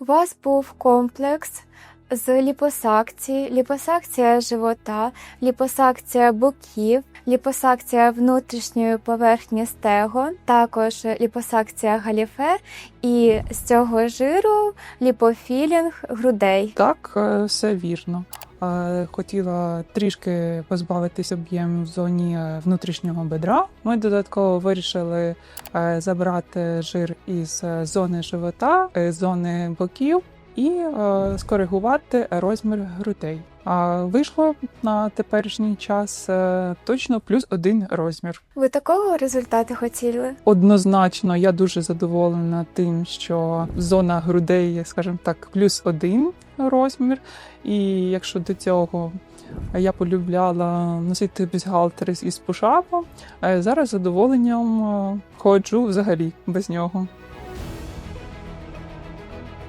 У вас був комплекс з ліпосакції, ліпосакція живота, ліпосакція боків, ліпосакція внутрішньої поверхні стегон, також ліпосакція галіфе і з цього жиру ліпофілінг грудей. Так, е, все вірно. Хотіла трішки позбавитись об'єм в зоні е, внутрішнього бедра. Ми додатково вирішили е, забрати жир із е, зони живота, зони боків і е, скоригувати розмір грудей. А вийшло на теперішній час е, точно плюс один розмір. Ви такого результату хотіли? Однозначно, я дуже задоволена тим, що зона грудей, скажімо так, плюс один розмір. І якщо до цього я полюбляла носити бюстгальтери із пушапом, е, зараз задоволенням ходжу взагалі без нього.